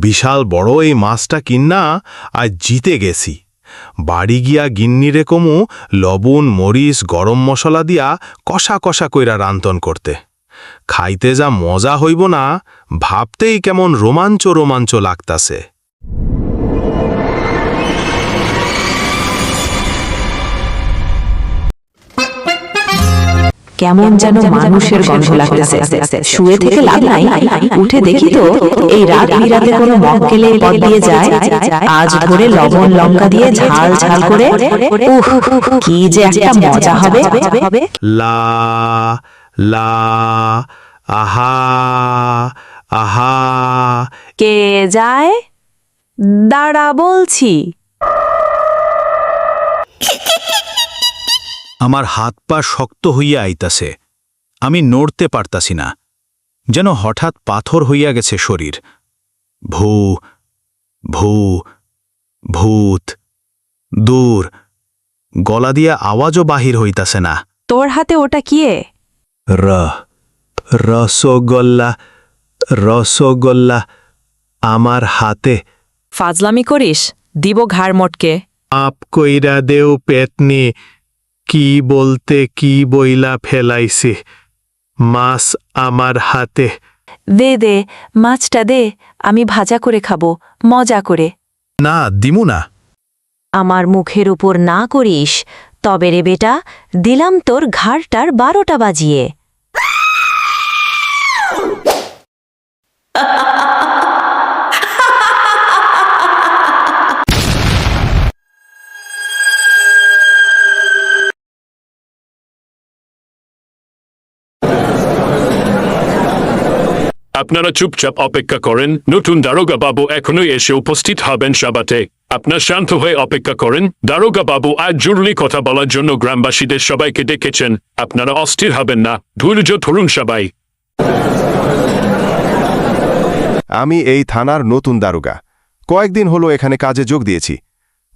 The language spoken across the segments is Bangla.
বিশাল বড় এই মাছটা কিন্না, আজ জিতে গেছি। বাড়ি গিয়া গিন্নিরে কমু, লবণ, মরিচ, গরম মশলা দিয়া কষা কষা কইরা রান্তন করতে। খাইতে যা মজা হইব না, ভাবতেই কেমন রোমাঞ্চ রোমাঞ্চ লাগতাছে। কেমন যেন মানুষের গন্ধ লাগতেছে। শুয়ে থেকে লাভ নাই। উঠে দেখি তো এই রাত বিরাতে কোনো মক্কেলে পথ দিয়ে যায় আজ ভোরে লবণ লঙ্কা দিয়ে ঝাল ঝাল করে উফ কি যে একটা মজা হবে। লা লা আহা আহা। কে যায়? দাঁড়া বলছি। আমার হাত পা শক্ত হইয়া আইতাছে আমি নড়তে পারতাছি না যেন হঠাৎ পাথর হইয়া গেছে শরীর। ভূ ভূ ভূত দূর গলা দিয়া আওয়াজও বাহির হইতাছে না। তোর হাতে ওটা কিয়ে? র রসগোল্লা রসগোল্লা আমার হাতে। ফাজলামি করিস দিব ঘাড় মটকে। আপ কইরা দেও পেতনি কি বলতে কি বইলা ফেলাইছে? মাছ আমার হাতে। দে দে মাছটা দে আমি ভাজা করে খাব মজা করে। না দিমু না। আমার মুখের উপর না করিস তবে রে বেটা দিলাম তোর ঘাড়টার বারোটা বাজিয়ে। আপনারা চুপচাপ অপেক্ষা করেন। নতুন দারোগা বাবু এখনই এসে উপস্থিত হবেন সাবাতে। আপনার শান্ত হয়ে অপেক্ষা করেন। দারোগা বাবু আজ জরুরি কথা বলার জন্য গ্রামবাসীদের সবাইকে ডেকেছেন। আপনারা অস্থির হবেন না। ধৈর্য ধরুন সবাই। আমি এই থানার নতুন দারোগা। কয়েকদিন হলো এখানে কাজে যোগ দিয়েছি।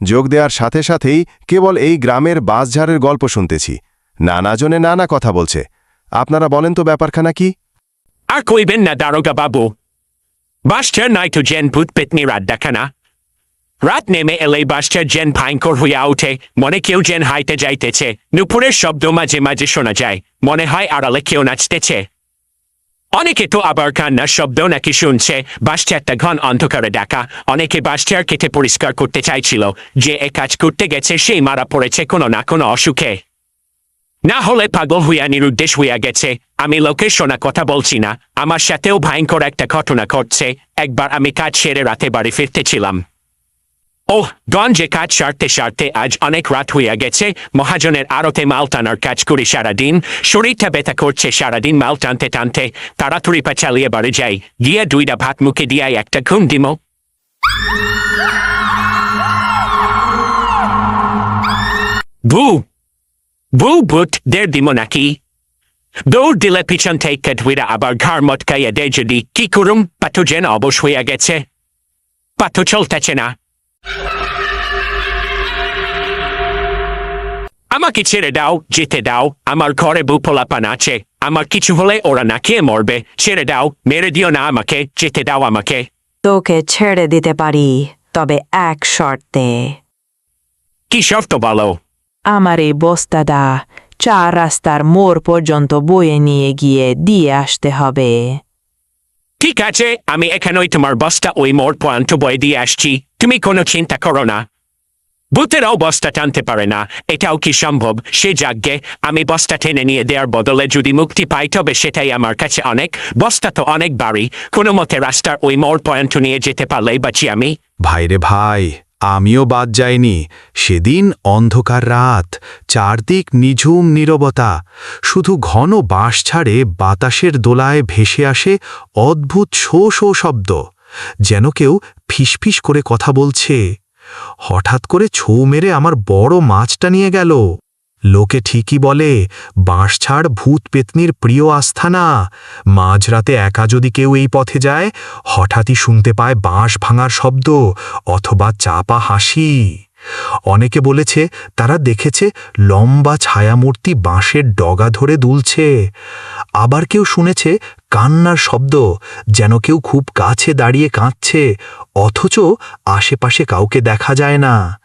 যোগ দেওয়ার সাথে সাথেই কেবল এই গ্রামের বাসঝাড়ের গল্প শুনতেছি। নানাজনে নানা কথা বলছে। আপনারা বলেন তো ব্যাপারখানা কি? আর কইবেন না দারোগা বাবু বাসটার নয়তো জেন ভূত পেতনি রাত দেখা না রাত নেমে এলে বাসটার জেন ভয়ঙ্কর হইয়া ওঠে মনে কেউ জেন হাইতে যাইতেছে নুপুরের শব্দ মাঝে মাঝে শোনা যায় মনে হয় আড়ালে কেউ নাচতেছে অনেকে তো আবার কান্নার শব্দ নাকি শুনছে বাসটা একটা ঘন অন্ধকারে ডাকা অনেকে বাসটার কেটে পরিষ্কার করতে চাইছিল যে এ কাজ করতে গেছে সেই মারা পড়েছে কোনো না কোনো অসুখে না হলে পাগল হইয়া নিরুদ্দেশ হইয়া গেছে। আমি লোকের শোনা কথা বলছি না। আমার সাথেও ভয়ঙ্কর একটা ঘটনা ঘটছে। একবার আমি কাজ সেরে রাতে বাড়ি ফিরতেছিলাম। ওহ গঞ্জে কাজ সারতে সারতে আজ অনেক রাত হইয়া গেছে। মহাজনের আড়তে মাল টানার কাজ করি সারাদিন। শরীরটা ব্যথা করছে সারাদিন মাল টানতে টানতে। তাড়াতাড়ি পা চালিয়ে বাড়ি যাই। গিয়ে দুইটা ভাত মুখে দিয়াই একটা ঘুম দিমো। ভূ ভূ ভূত দের দিমো নাকি দৌড় দিলে পিছন থেকে ধুইরা আবার ঘর মটকাইয়া দেয় যদি কি করুম পাথো যেন অবশ হইয়া গেছে পাথো চলতেছে না আমাকে ছেড়ে দাও যেতে দাও আমার ঘরে বুপলাপান আছে আমার কিছু হলে ওরা না খেয়ে মরবে ছেড়ে দাও মেরে দিও না আমাকে যেতে দাও আমাকে তোকে ছেড়ে দিতে পারি তবে এক শর্তে কি শর্ত বলো আমার এই বস্তাটা চার রাস্তার মোড় পর্যন্ত বয়ে নিয়ে গিয়ে দিয়ে আসতে হবে ঠিক আছে আমি এখানেই তোমার বস্তা ওই মোড় পয়েন্ট বয়ে দিয়ে আসছি। তুমি কোনো চিন্তা করো না। ভূতেরাও বস্তা টানতে পারে না। এটাও কি সম্ভব? সে যাজ্ঞে আমি বস্তা টেনে নিয়ে দেওয়ার বদলে যদি মুক্তি পাই তবে সেটাই আমার কাছে অনেক। বস্তা তো অনেক বাড়ি। কোনো মতে রাস্তার ওই মোড় পয়েন্ট নিয়ে যেতে পারলেই বাঁচি আমি। ভাইরে ভাই আমিও বাদ যাইনি। সেদিন অন্ধকার রাত, চারদিক নিঝুম নীরবতা। শুধু ঘন বাঁশ ছাড়ে বাতাসের দোলায় ভেসে আসে অদ্ভুত শো শো শব্দ, যেন কেউ ফিসফিস করে কথা বলছে। হঠাৎ করে ছৌ মেরে আমার বড় মাছটা নিয়ে গেল। লোকে ঠিকই বলে বাঁশছাড় ভূত পেতনির প্রিয় আস্থানা। মাঝরাতে একা যদি কেউ এই পথে যায়, হঠাৎই শুনতে পায় বাঁশ ভাঙার শব্দ অথবা চাপা হাসি। অনেকে বলেছে, তারা দেখেছে লম্বা ছায়ামূর্তি বাঁশের ডগা ধরে দুলছে। আবার কেউ শুনেছে, কান্নার শব্দ যেন কেউ খুব কাছে দাঁড়িয়ে কাঁদছে, অথচ আশেপাশে কাউকে দেখা যায় না।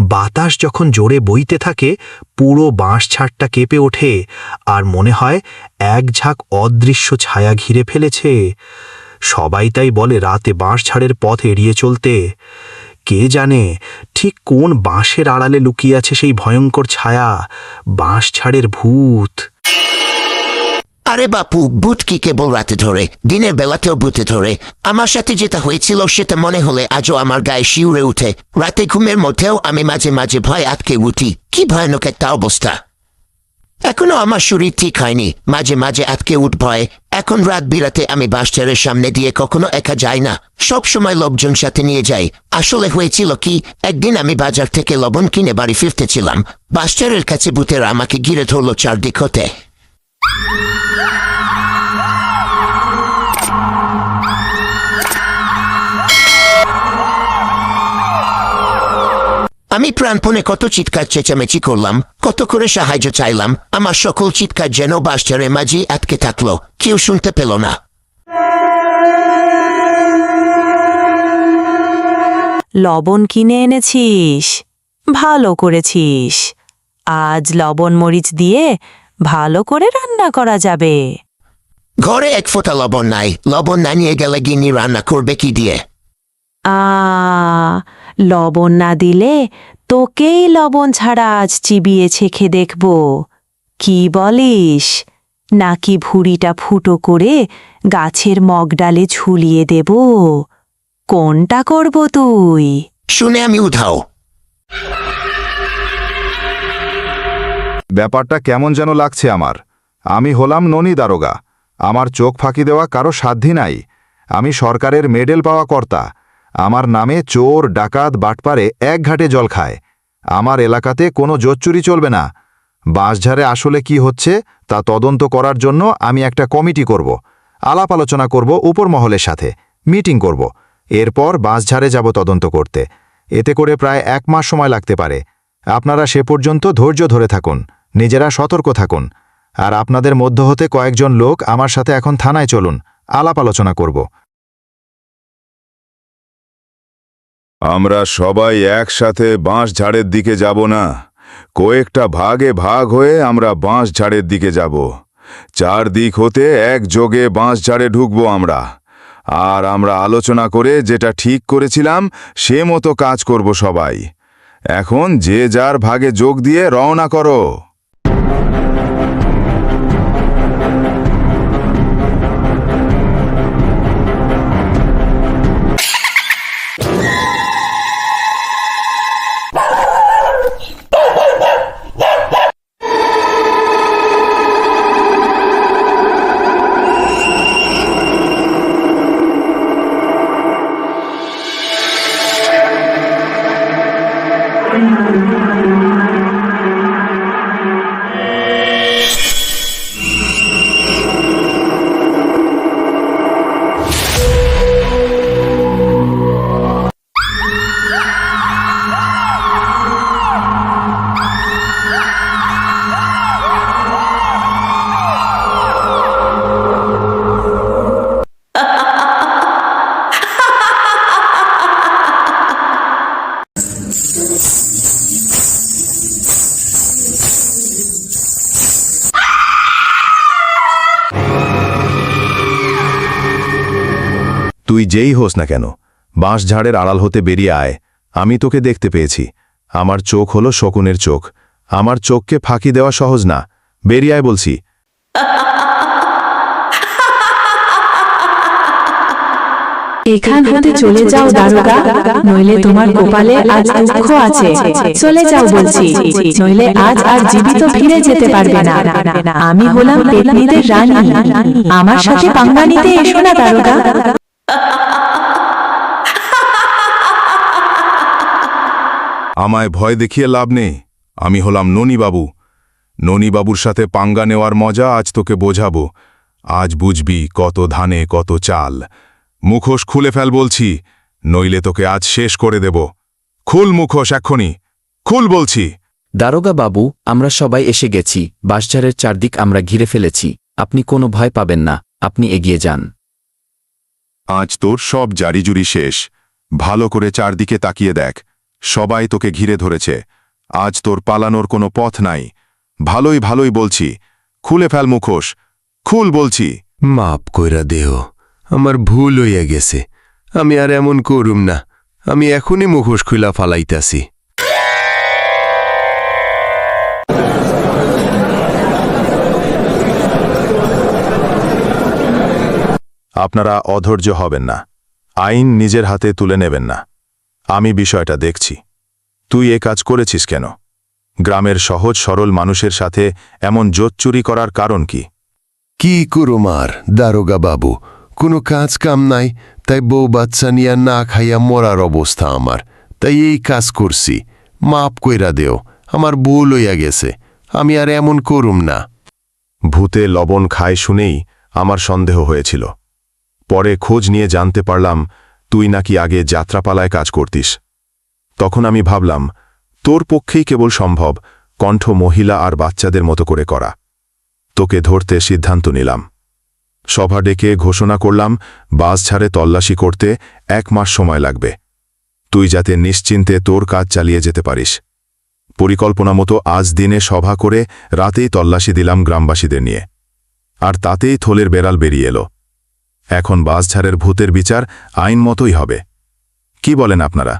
বাতাস যখন জোরে বইতে থাকে, পুরো বাঁশ ছাড়টা কেঁপে ওঠে আর মনে হয় এক ঝাঁক অদৃশ্য ছায়া ঘিরে ফেলেছে। সবাই তাই বলে রাতে বাঁশ ছাড়ের পথ এড়িয়ে চলতে। কে জানে ঠিক কোন বাঁশের আড়ালে লুকিয়ে আছে সেই ভয়ঙ্কর ছায়া বাঁশ ছাড়ের ভূত। আরে বাপু ভূত কি কেবল রাতে ধরে, দিনের বেলাতেও ভূতে ধরে। আমার সাথে যেটা হয়েছিল সেটা মনে হলে আজও আমার গায়ে শিউরে উঠে। রাতে ঘুমের মধ্যেও আমি মাঝে মাঝে ভয় আটকে উঠি। কি ভয়ানক একটা অবস্থা। এখনও আমার শরীর ঠিক হয়নি। মাঝে মাঝে আটকে উঠ ভয়। এখন রাত বিরাতে আমি বাসচারের সামনে দিয়ে কখনো একা যাই না। সব সময় লোকজন সাথে নিয়ে যাই। আসলে হয়েছিল কি, একদিন আমি বাজার থেকে লবণ কিনে বাড়ি ফিরতেছিলাম। বাসচারের কাছে ভূতেরা আমাকে ঘিরে ধরলো চারদিক হতে। আমি প্রাণপণে কত চিৎকার চেঁচামেচি করলাম, কত করে সাহায্য চাইলাম, আমার সকল চিৎকার যেন বাসচারে মাঝি আটকে থাকল, কেউ শুনতে পেল না। লবণ কিনে এনেছিস? ভালো করেছিস। আজ লবণ মরিচ দিয়ে ভালো করে রান্না করা যাবে। ঘরে এক ফোঁটা লবণ নাই। লবণ না নিয়ে গেলে গিনি রান্না করবে কি দিয়ে? আ লবণ না দিলে তোকেই লবণ ছাড়া আজ চিবিয়ে ছেখে দেখব। কি বলিস? নাকি ভুঁড়িটা ফুটো করে গাছের মগডালে ঝুলিয়ে দেব? কোনটা করব তুই? শুনে আমি উধাও। ব্যাপারটা কেমন যেন লাগছে আমার। আমি হলাম ননী দারোগা। আমার চোখ ফাঁকি দেওয়া কারও সাধ্যি নাই। আমি সরকারের মেডেল পাওয়া কর্তা। আমার নামে চোর, ডাকাত, বাটপারে এক ঘাটে জল খায়। আমার এলাকাতে কোনো জোচ্চুরি চলবে না। বাঁশঝাড়ে আসলে কি হচ্ছে তা তদন্ত করার জন্য আমি একটা কমিটি করব। আলাপ আলোচনা করব উপর মহলের সাথে। মিটিং করব। এরপর বাঁশঝাড়ে যাব তদন্ত করতে। এতে করে প্রায় এক মাস সময় লাগতে পারে। আপনারা সে পর্যন্ত ধৈর্য ধরে থাকুন। নিজেরা সতর্ক থাকুন। আর আপনাদের মধ্য হতে কয়েকজন লোক আমার সাথে এখন থানায় চলুন, আলাপ আলোচনা করব। আমরা সবাই একসাথে বাঁশ ঝাড়ের দিকে যাব না। কয়েকটা ভাগে ভাগ হয়ে আমরা বাঁশ ঝাড়ের দিকে যাব। চারদিক হতে একযোগে বাঁশ ঝাড়ে ঢুকবো আমরা। আর আমরা আলোচনা করে যেটা ঠিক করেছিলাম, সে মতো কাজ করব সবাই। এখন যে যার ভাগে যোগ দিয়ে রওনা করো। যেই হোস না কেন। বাঁশ ঝাড়ের আড়াল হতে বেরিয়ে আয়। আমি তোকে দেখতে পেয়েছি। আমার চোখ হলো শকুনের চোখ। আমার চোখকে ফাঁকি দেওয়া সহজ না। বেরিয়ে বলছি। এখান হতে চলে যাও, দারোগা। নইলে তোমার কপালে আজ দুঃখ আছে। চলে যাও বলছি। নইলে আজ আর জীবিত ফিরে যেতে পারবে না। আমি হলাম রানী। আমার সাথে পাঙ্গা নিতে এসো না, দারোগা। আমায় ভয় দেখিয়ে লাভ নেই। আমি হলাম ননীবাবু। ননীবাবুর সাথে পাঙ্গা নেওয়ার মজা আজ তোকে বোঝাবো। আজ বুঝবি কত ধানে কত চাল। মুখোশ খুলে ফেল বলছি নইলে তোকে আজ শেষ করে দেব। খুল মুখোশ এক্ষুনি। খুল বলছি। দারোগা বাবু আমরা সবাই এসে গেছি। বাঁশঝাড়ের চারদিক আমরা ঘিরে ফেলেছি। আপনি কোনো ভয় পাবেন না। আপনি এগিয়ে যান। আজ তোর সব জারিজুরি শেষ। ভালো করে চারদিকে তাকিয়ে দেখ। সবাই তোকে ঘিরে ধরেছে। আজ তোর পালানোর কোনো পথ নাই। ভালোই ভালোই বলছি। খুলে ফেল মুখোশ। খুল বলছি। মাপ কইরা দেহ আমার ভুল হইয়া গেছে। আমি আর এমন করুম না। আমি এখনই মুখোশ খুলা ফালাইতাছি। আপনারা অধৈর্য হবেন না। আইন নিজের হাতে তুলে নেবেন না। আমি বিষয়টা দেখছি। তুই এ কাজ করেছিস কেন? গ্রামের সহজ সরল মানুষের সাথে এমন জোচ্চুরি করার কারণ কি? কি করুম আর দারোগা বাবু? কোনো কাজ কাম নাই তাই বউ বাচ্চা নিয়া না খাইয়া মরার অবস্থা আমার। তাই এই কাজ করছি। মাপ কইরা দেও আমার বউ লইয়া গেছে। আমি আর এমন করুম না। ভূতে লবণ খায় শুনেই আমার সন্দেহ হয়েছিল। পরে খোঁজ নিয়ে জানতে পারলাম তুই নাকি আগে যাত্রাপালায় কাজ করতিস। তখন আমি ভাবলাম, তোর পক্ষেই কেবল সম্ভব কণ্ঠ মহিলা আর বাচ্চাদের মতো করে করা। তোকে ধরতে সিদ্ধান্ত নিলাম। সভা ডেকে ঘোষণা করলাম, বাস ছাড়ে তল্লাশি করতে এক মাস সময় লাগবে। তুই যাতে নিশ্চিন্তে তোর কাজ চালিয়ে যেতে পারিস। পরিকল্পনা মতো আজ দিনে সভা করে রাতেই তল্লাশি দিলাম গ্রামবাসীদের নিয়ে। আর তাতেই থলের বেড়াল বেরিয়ে এলো। এখন বাসঝাড়ের ভূতের বিচার আইন মতোই হবে। কি বলেন আপনারা?